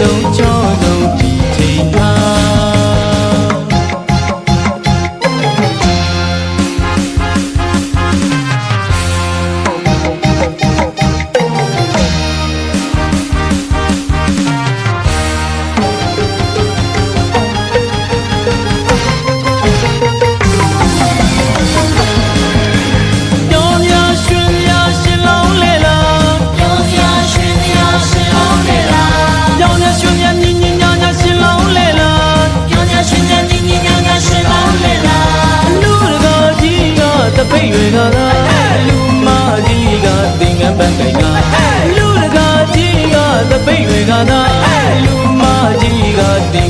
လုံးကြောလုံးဒီချိန်မှာ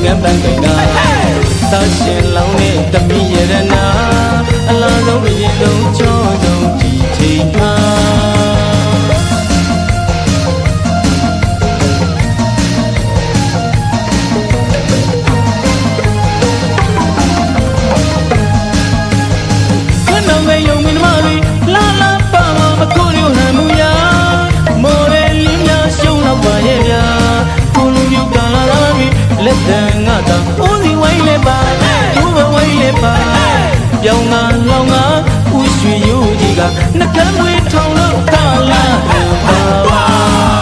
ငန်းပန်းကိန်းနာသာရှင်လောင်းနဲ့တမိရတနာ ငါသာအိုးစီဝိုင်းလဲပါသူ့ဘဝိုင်းလဲပါပြောင်းငါလောင်ငါဦးရွှေရိုးကြီးကနှကမ်းမွေးထောင်လို့တာလာပါ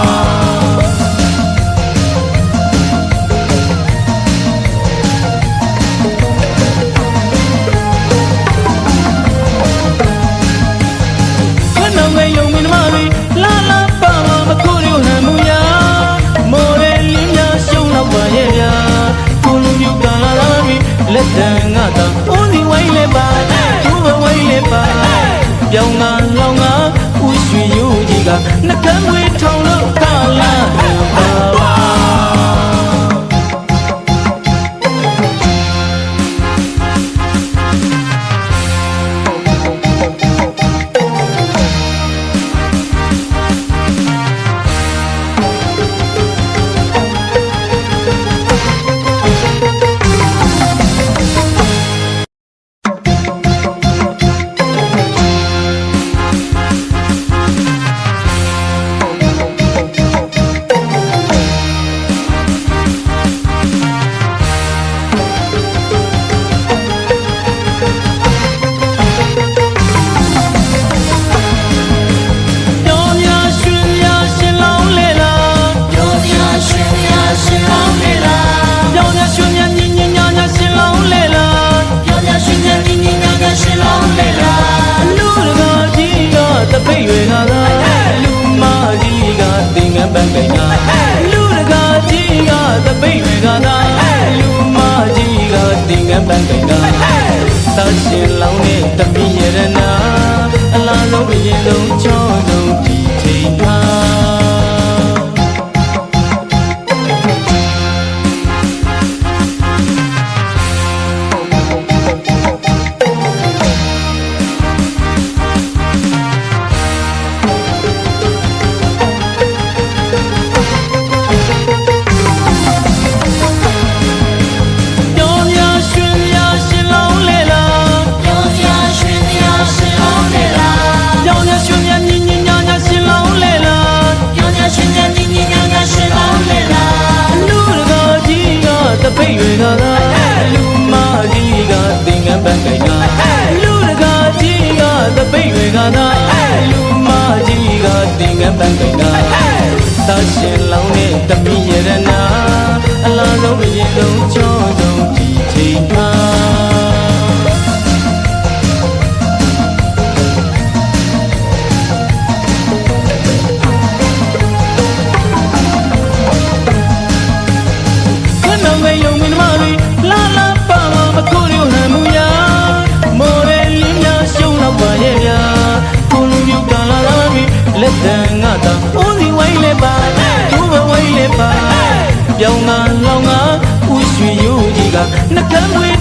နှကမ်းမွေထောင်လို့ကာလာ ကသာလူမကြီးကသင်္ကပန်းကိန်းကသာရှင်လောင်းတဲ့တမိရတနာအလားဆုံးအရင်ဆုံး 那更为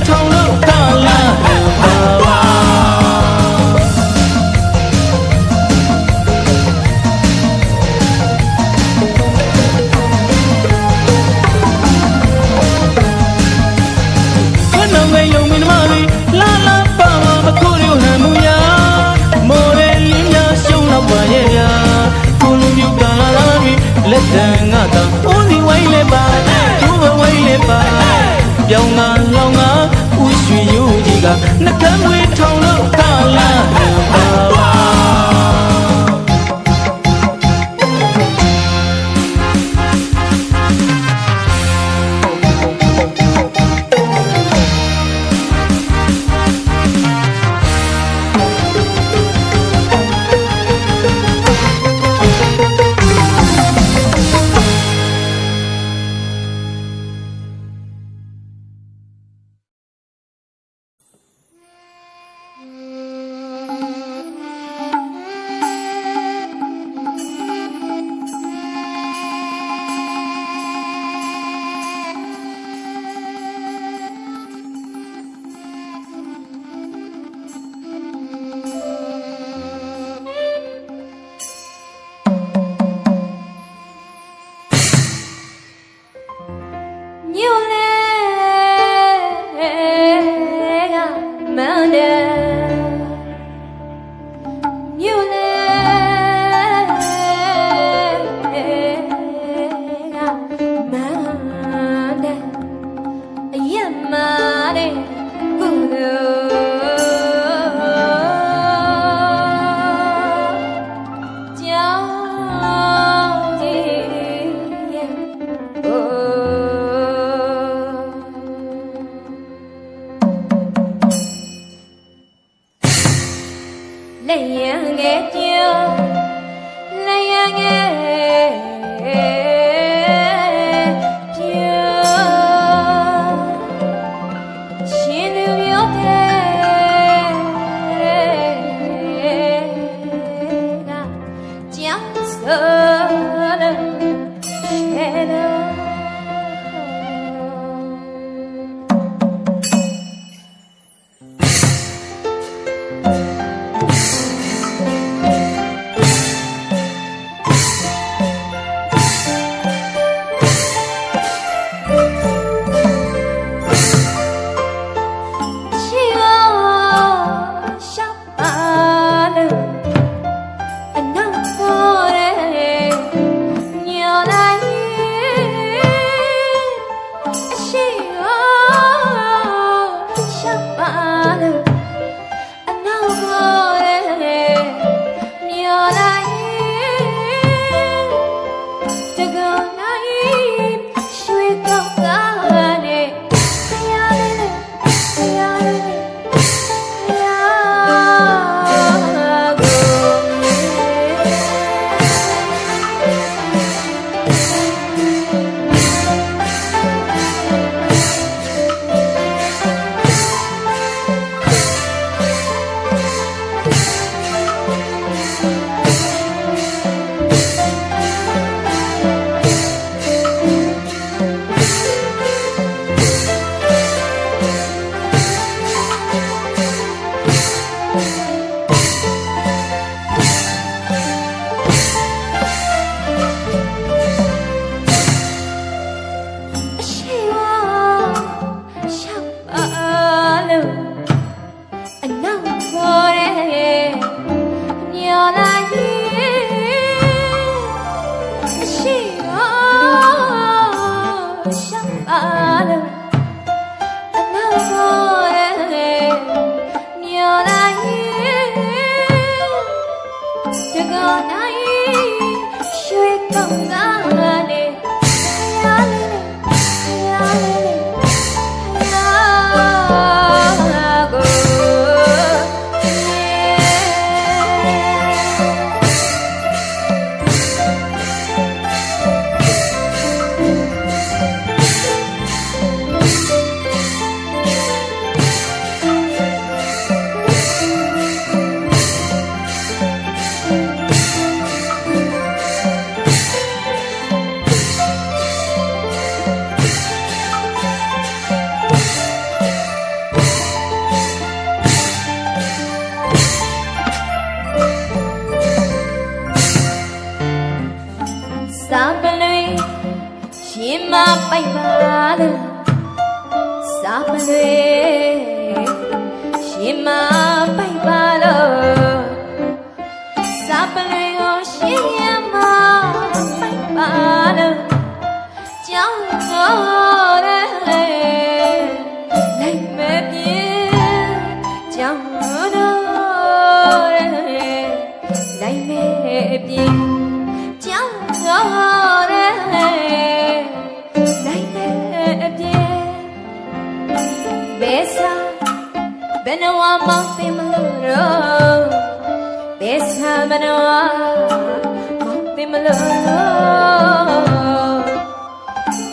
မောင်တင်မလို့တော့ဘယ်ဆာမနော်မောင်တင်မလို့တော့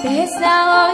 ဘယ်ဆာကိုရှိတဲ့